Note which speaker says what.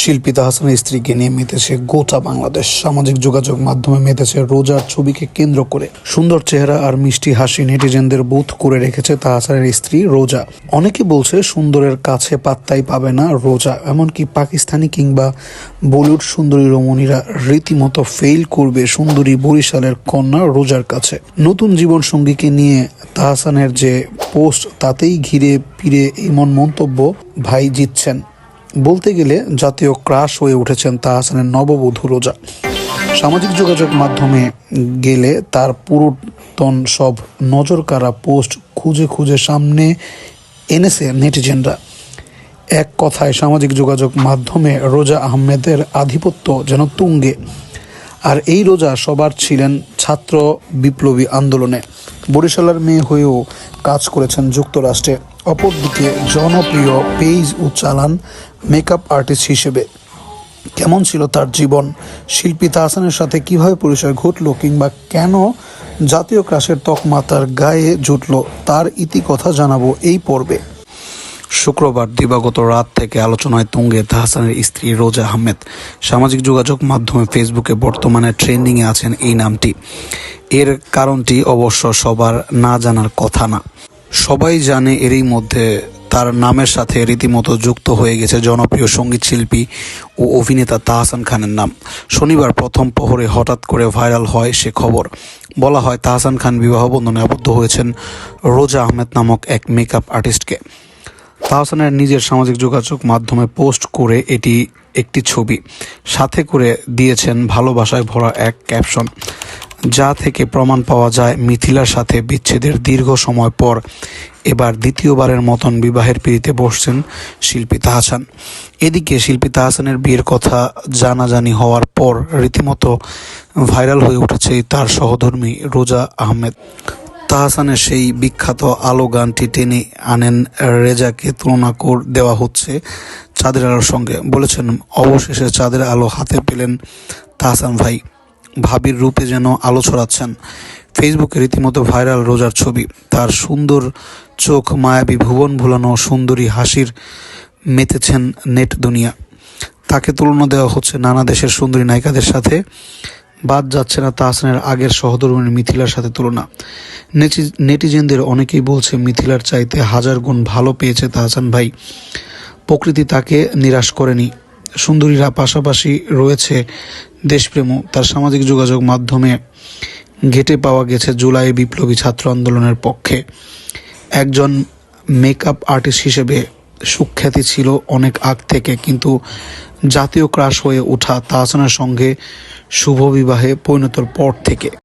Speaker 1: শিল্পী তাহসানের স্ত্রীকে নিয়ে মেতেছে গোটা বাংলাদেশ। সামাজিক যোগাযোগ মাধ্যমে মেতেছে রোজার ছবিকে কেন্দ্র করে। সুন্দর চেহারা আর মিষ্টি হাসি নেটিজেনদের বুথ করে রেখেছে তাহসানের স্ত্রী রোজা। অনেকে বলছে সুন্দরের কাছে পাত্তাই পাবে না রোজা, এমনকি পাকিস্তানি কিংবা বলিউড সুন্দরী রমণীরা রীতিমতো ফেল করবে সুন্দরী বরিশালের কন্যা রোজার কাছে। নতুন জীবন সঙ্গীকে নিয়ে তাহসানের যে পোস্ট তাতেই ঘিরে ফিরে এমন মন্তব্য ভাই জিতছেন। বলতে গেলে জাতীয় ক্রাশ হয়ে উঠেছেন তাহসানের নববধূ রোজা। সামাজিক যোগাযোগ মাধ্যমে গেলে তার পুরাতন সব নজরকাড়া পোস্ট খুঁজে খুঁজে সামনে এনেছে নেটিজেনরা। এক কথায় সামাজিক যোগাযোগ মাধ্যমে রোজা আহমেদের আধিপত্য যেন তুঙ্গে। আর এই রোজা সবার ছিলেন ছাত্র বিপ্লবী আন্দোলনে। বরিশালের মেয়ে হয়েও কাজ করেছেন যুক্তরাষ্ট্রে। অপরদিকে জনপ্রিয় পেইজ ও চালান মেকআপ আর্টিস্ট হিসেবে। কেমন ছিল তার জীবন? শিল্পী তাহসানের সাথে কীভাবে পরিচয় ঘটলো কিংবা কেন জাতীয় ক্রাশের তকমা তার গায়ে জুটল, তার ইতিকথা জানাব এই পর্বে। শুক্রবার দিবাগত রাত থেকে আলোচনায় তুঙ্গে তাহসানের স্ত্রী রোজা আহমেদ। সামাজিক যোগাযোগ মাধ্যমে ফেসবুকে বর্তমানে ট্রেন্ডিংয়ে আছেন এই নামটি। এর কারণটি অবশ্য সবার না জানার কথা না। সবাই জানে এরই মধ্যে তার নামের সাথে রীতিমতো যুক্ত হয়ে গেছে জনপ্রিয় সংগীত শিল্পী ও অভিনেতা তাহসান খানের নাম। শনিবার প্রথম প্রহরে হঠাৎ করে ভাইরাল হয় সে খবর। বলা হয়, তাহসান খান বিবাহ বন্ধনে আবদ্ধ হয়েছেন রোজা আহমেদ নামক এক মেকআপ আর্টিস্টকে। তাহসানের নিজের সামাজিক যোগাযোগ মাধ্যমে পোস্ট করে এটি একটি ছবি। সাথে করে দিয়েছেন ভালোবাসায় ভরা এক ক্যাপশন। যা থেকে প্রমাণ পাওয়া যায় মিথিলার সাথে বিচ্ছেদের দীর্ঘ সময় পর এবার দ্বিতীয়বারের মতন বিবাহের পিড়িতে বসছেন শিল্পী তাহসান। এদিকে শিল্পী তাহসানের বিয়ের কথা জানাজানি হওয়ার পর রীতিমতো ভাইরাল হয়ে উঠেছে তার সহধর্মী রোজা আহমেদ। তাহসানের সেই বিখ্যাত আলো গানটি টেনে আনেন রেজাকে তুলনা কর, দেওয়া হচ্ছে চাঁদের আলোর সঙ্গে। বলেছেন, অবশেষে চাঁদের আলো হাতে পেলেন তাহসান ভাই। ভাবির রূপে যেন আলো ছড়াচ্ছেন। ফেসবুকে রীতিমতো ভাইরাল রোজার ছবি। তার সুন্দর চোখ, মায়াবী ভুবন ভুলানো সুন্দরী হাসির মেতেছেন নেট দুনিয়া। তাকে তুলনা দেওয়া হচ্ছে নানা দেশের সুন্দরী নায়িকাদের সাথে। বাদ যাচ্ছে না তাহসানের আগের সহধর্মিনী মিথিলার সাথে তুলনা। নেটিজেনদের অনেকেই বলছে মিথিলার চাইতে হাজার গুণ ভালো পেয়েছে তাহসান ভাই। প্রকৃতি তাকে নিরাশ করেনি। সুন্দরীরা পাশাপাশি রয়েছে দেশপ্রেমও। তার সামাজিক যোগাযোগ মাধ্যমে ঘেটে পাওয়া গেছে জুলাই বিপ্লবী ছাত্র আন্দোলনের পক্ষে। একজন মেকআপ আর্টিস্ট হিসেবে সুখ্যাতি ছিল অনেক আগ থেকে, কিন্তু জাতীয় ক্রাশ হয়ে ওঠা তাহসানের সঙ্গে শুভ বিবাহে পরিণতর পর থেকে।